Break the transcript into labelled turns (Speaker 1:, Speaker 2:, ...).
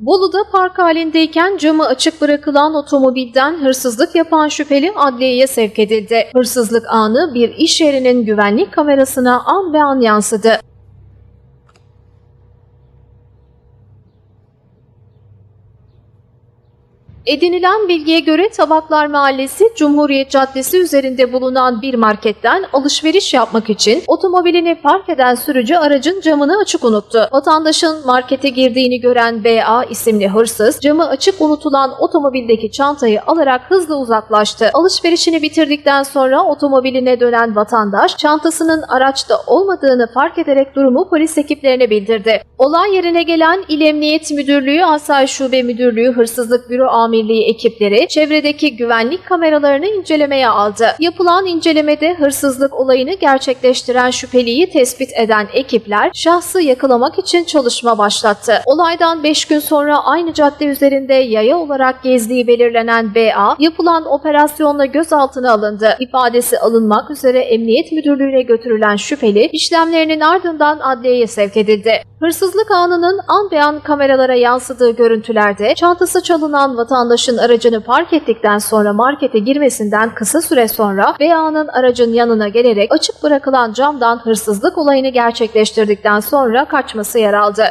Speaker 1: Bolu'da park halindeyken camı açık bırakılan otomobilden hırsızlık yapan şüpheli adliyeye sevk edildi. Hırsızlık anı bir iş yerinin güvenlik kamerasına an be an yansıdı. Edinilen bilgiye göre Tabaklar Mahallesi Cumhuriyet Caddesi üzerinde bulunan bir marketten alışveriş yapmak için otomobilini park eden sürücü aracın camını açık unuttu. Vatandaşın markete girdiğini gören BA isimli hırsız camı açık unutulan otomobildeki çantayı alarak hızla uzaklaştı. Alışverişini bitirdikten sonra otomobiline dönen vatandaş çantasının araçta olmadığını fark ederek durumu polis ekiplerine bildirdi. Olay yerine gelen İl Emniyet Müdürlüğü Asayiş Şube Müdürlüğü Hırsızlık Büro Amirliği ekipleri çevredeki güvenlik kameralarını incelemeye aldı. Yapılan incelemede hırsızlık olayını gerçekleştiren şüpheliyi tespit eden ekipler şahsı yakalamak için çalışma başlattı. Olaydan 5 gün sonra aynı cadde üzerinde yaya olarak gezdiği belirlenen BA yapılan operasyonla gözaltına alındı. İfadesi alınmak üzere Emniyet Müdürlüğü'ne götürülen şüpheli işlemlerinin ardından adliyeye sevk edildi. Hırsızlık anının an be an kameralara yansıdığı görüntülerde çantası çalınan vatandaşın aracını park ettikten sonra markete girmesinden kısa süre sonra BA'nın aracın yanına gelerek açık bırakılan camdan hırsızlık olayını gerçekleştirdikten sonra kaçması yer aldı.